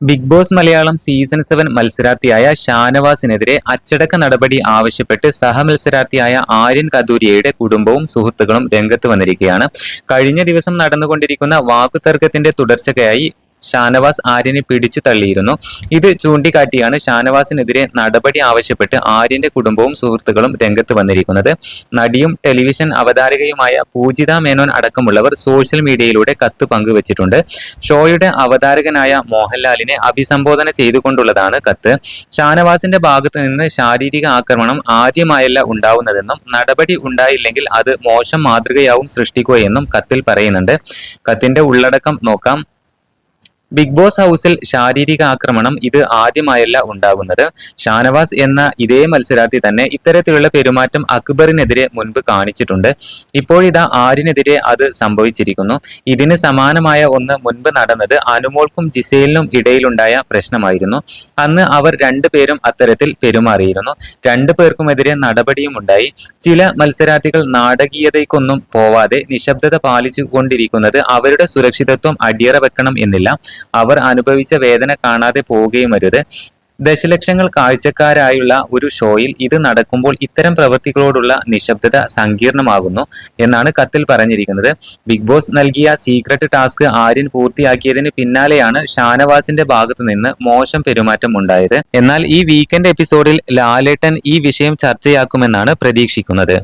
Big boss Malayalam season seven മത്സരാർത്ഥിയായ ഷാനവാസിനെതിരെ അച്ചടക്ക നടപടി ആവശ്യപ്പെട്ട് സഹമത്സരാർത്ഥിയായ ആര്യൻ കദൂരിയയുടെ കുടുംബവും സുഹൃത്തുക്കളും രംഗത്ത് വന്നിരിക്കുകയാണ്. കഴിഞ്ഞ ദിവസം നടന്നുകൊണ്ടിരിക്കുന്ന വാക്കുതർക്കത്തിന്റെ തുടർച്ചയായി ഷാനവാസ് ആര്യനെ പിടിച്ചു തള്ളിയിരുന്നു. ഇത് ചൂണ്ടിക്കാട്ടിയാണ് ഷാനവാസിനെതിരെ നടപടി ആവശ്യപ്പെട്ട് ആര്യന്റെ കുടുംബവും സുഹൃത്തുക്കളും രംഗത്ത് വന്നിരിക്കുന്നത്. നടിയും ടെലിവിഷൻ അവതാരകയുമായ പൂജിത മേനോൻ അടക്കമുള്ളവർ സോഷ്യൽ മീഡിയയിലൂടെ കത്ത് പങ്കുവച്ചിട്ടുണ്ട്. ഷോയുടെ അവതാരകനായ മോഹൻലാലിനെ അഭിസംബോധന ചെയ്തുകൊണ്ടുള്ളതാണ് കത്ത്. ഷാനവാസിന്റെ ഭാഗത്തു നിന്ന് ശാരീരിക ആക്രമണം ആദ്യമായല്ല ഉണ്ടാവുന്നതെന്നും നടപടി ഉണ്ടായില്ലെങ്കിൽ അത് മോശം മാതൃകയാവും സൃഷ്ടിക്കുകയെന്നും കത്തിൽ പറയുന്നുണ്ട്. കത്തിന്റെ ഉള്ളടക്കം നോക്കാം. ബിഗ് ബോസ് ഹൗസിൽ ശാരീരിക ആക്രമണം ഇത് ആദ്യമായല്ല ഉണ്ടാകുന്നത്. ഷാനവാസ് എന്ന ഇതേ മത്സരാർത്ഥി തന്നെ ഇത്തരത്തിലുള്ള പെരുമാറ്റം അക്ബറിനെതിരെ മുൻപ് കാണിച്ചിട്ടുണ്ട്. ഇപ്പോഴിതാ ആരിനെതിരെ അത് സംഭവിച്ചിരിക്കുന്നു. ഇതിന് സമാനമായ ഒന്ന് മുൻപ് നടന്നത് അനുമോൾക്കും ജിസേലിനും ഇടയിലുണ്ടായ പ്രശ്നമായിരുന്നു. അന്ന് അവർ രണ്ടുപേരും അത്തരത്തിൽ പെരുമാറിയിരുന്നു. രണ്ടു പേർക്കുമെതിരെ നടപടിയും ഉണ്ടായി ചില മത്സരാർത്ഥികൾ നാടകീയതയ്ക്കൊന്നും പോവാതെ നിശബ്ദത പാലിച്ചു അവരുടെ സുരക്ഷിതത്വം അടിയറ വെക്കണം എന്നില്ല. അവർ അനുഭവിച്ച വേദന കാണാതെ പോവുകയും അരുത്. ദശലക്ഷങ്ങൾ കാഴ്ചക്കാരായുള്ള ഒരു ഷോയിൽ ഇത് നടക്കുമ്പോൾ ഇത്തരം പ്രവൃത്തികളോടുള്ള നിശബ്ദത സങ്കീർണമാകുന്നു എന്നാണ് കത്തിൽ പറഞ്ഞിരിക്കുന്നത്. ബിഗ് ബോസ് നൽകിയ സീക്രട്ട് ടാസ്ക് ആര്യൻ പൂർത്തിയാക്കിയതിന് പിന്നാലെയാണ് ഷാനവാസിന്റെ ഭാഗത്തു നിന്ന് മോശം പെരുമാറ്റം ഉണ്ടായത്. എന്നാൽ ഈ വീക്കെൻഡ് എപ്പിസോഡിൽ ലാലേട്ടൻ ഈ വിഷയം ചർച്ചയാക്കുമെന്നാണ് പ്രതീക്ഷിക്കുന്നത്.